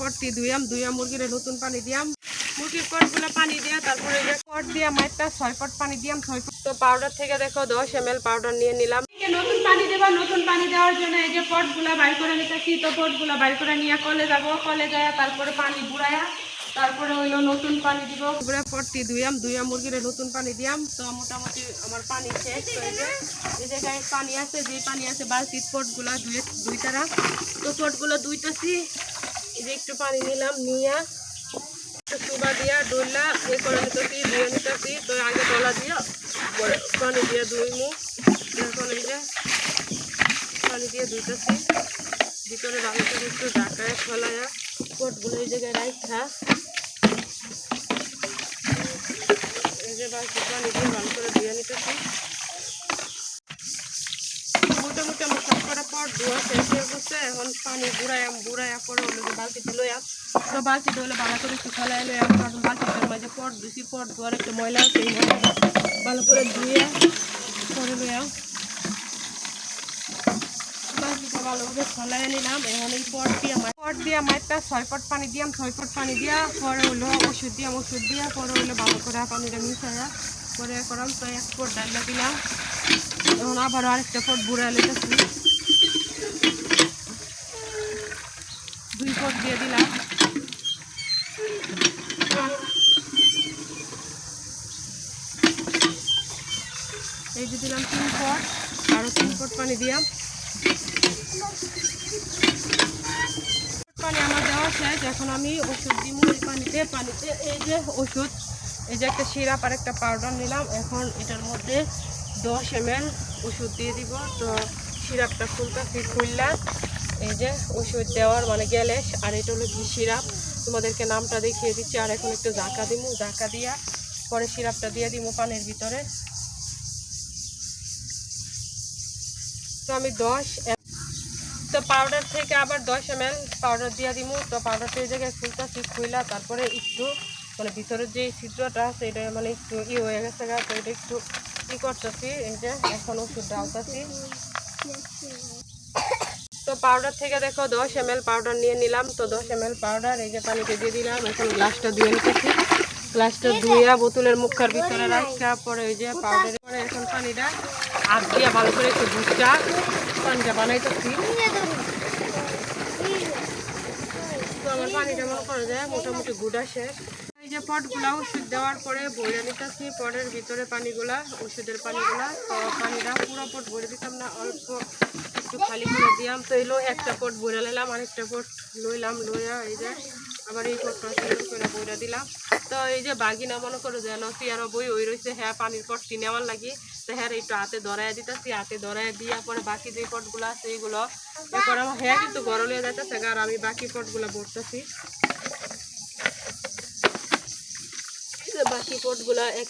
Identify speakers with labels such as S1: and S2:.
S1: পটটি ধুইয়াম, ধুইয়া মুরগির নতুন পানি দিয়াম। মুরগির পটগুলো পানি দিয়া তারপরে পট দিয়া মাইটা ছয় পট পানি দিয়াম, ছয় পট। তো পাউডার থেকে দেখো দশ এম পাউডার নিয়ে নিলাম। নতুন পানি দেবা, নতুন পানি দেওয়ার জন্য এই যে পটগুলা বাইর করে নিতেছি। তো পটগুলা বাইর করে নিয়ে কলে যাব। কলে যায় তারপরে পানি বুড়ায়া, তারপরে হইল নতুন পানি দিব। পটটি ধুইয়া মুরগির নতুন পানি দিয়াম। তো মোটামুটি আমার পানি শেষ হয়ে যায় পানি আছে যে পানি আছে বালতির পটগুলা দুই তারা তো পটগুলো দুইতেছি এই যে একটু পানি নিলাম, নিয়া একটু সুবা দিয়া ডুললা এ করে নিতেছি ধুয়ে নিতেছি তো আগে ডলা দিয়া পানি দিয়ে ধুইমু এখন এই যে পানি দিয়ে ধুইতেছি ভিতরে ভালো করে একটু ঢাকায় ফলায়া, পটগুলো এই জায়গায় রাখা এই যে বালতি পানি দিয়ে ভালো করে ধুয়ে নিতেছি মোটামুটি আমার সব কটা পট এখন পানি বুড়াইয়াম বুড়াইয়া পরে হলো বালতিতে লইয়াম তো বালতিতে হলে ভালো পট ধুছি পট ধোয়ার একটু ময়লা আছে ভালো করে ধুয়ে দিয়ে মাইটা ছয় পট পানি দিয়াম, ছয় পট পানি দিয়া পরে হলো ওষুধ দিয়াম, ওষুধ দিয়া পরে হলো ভালো করে পানিটা মিশাইয়া পরে করাম তো এক পট ডাল্লা দিলাম। এখন আবার আরেকটা পট বুড়া লেগেছি দিয়ে দিলাম। এই যে দিলাম তিন পট আরও তিন পট পানি দিলাম। পানি আমার দেওয়া শেষ, এখন আমি ওষুধ দিব এই পানিতে পানিতে এই যে ওষুধ, এই যে একটা সিরাপ আর একটা পাউডার নিলাম। এখন এটার মধ্যে দশ এম ওষুধ দিয়ে দিব। তো সিরাপটা খুলতেছি খুললা এই যে ওষুধ দেওয়ার মানে গেলে, আর এটা হলো কি সিরাপ। তোমাদেরকে নামটা দেখিয়ে দিচ্ছি, আর এখন একটু জাকা দিব জাকা দিয়া, পরে সিরাপটা দিয়ে দিব পানির ভিতরে। তো আমি দশ তো পাউডার থেকে আবার দশ এম পাউডার দিয়ে দিব তো পাউডারটা এই জায়গায় খুলতেছি, খুইলা তারপরে একটু মানে ভিতরের যে ছিদ্রটা আছে, এটা মানে একটু ই হয়ে গেছে গা, তো এটা একটু ই করতেছি, এই যে এখন ওষুধ ডালতেছি পাউডার থেকে দেখো দশ এম পাউডার নিয়ে নিলাম। তো দশ এম পাউডার এই যে পানিতে দিয়ে দিলাম। এখন গ্লাসটা ধুয়ে নিতেছি। গ্লাসটা ধুইয়া বোতলের মুখার ভিতরে রাখা পরে ওই যে পাউডারের পরে এখন পানিটা হাত দিয়ে ভালো করে একটু দুধটা পানিটা বানাইতেছি। তো আমার পানিটা মনে করা যায় মোটামুটি গুড়া শেষ। যে পটগুলা ওষুধ দেওয়ার পরে ভরে নিতেছি, পটের ভিতরে পানিগুলা, ওষুধের পানিগুলা তো পানিটা পুরো পট ভরে দিতাম না, অল্প একটু খালি করে দিলাম তো এলো একটা পট ভরে নিলাম, আরেকটা পট লইলাম, লইয়া এই যে আবার এই পটটা সুন্দর করে বইরা দিলাম। তো এই যে বাগিনা মনে করো যেন আরও বই ওই রয়েছে হ্যাঁ পানির পটটি আমার লাগি। তো হ্যাঁ একটু হাতে ধরাই দিতেছি, হাতে ধরাই দিয়া পরে বাকি যে পটগুলো আছে এইগুলো এরপর আমার হ্যাঁ কিন্তু গরলে যাইতেছে আর আমি বাকি পটগুলো ভরতেছি। বাকি পটগুলা একে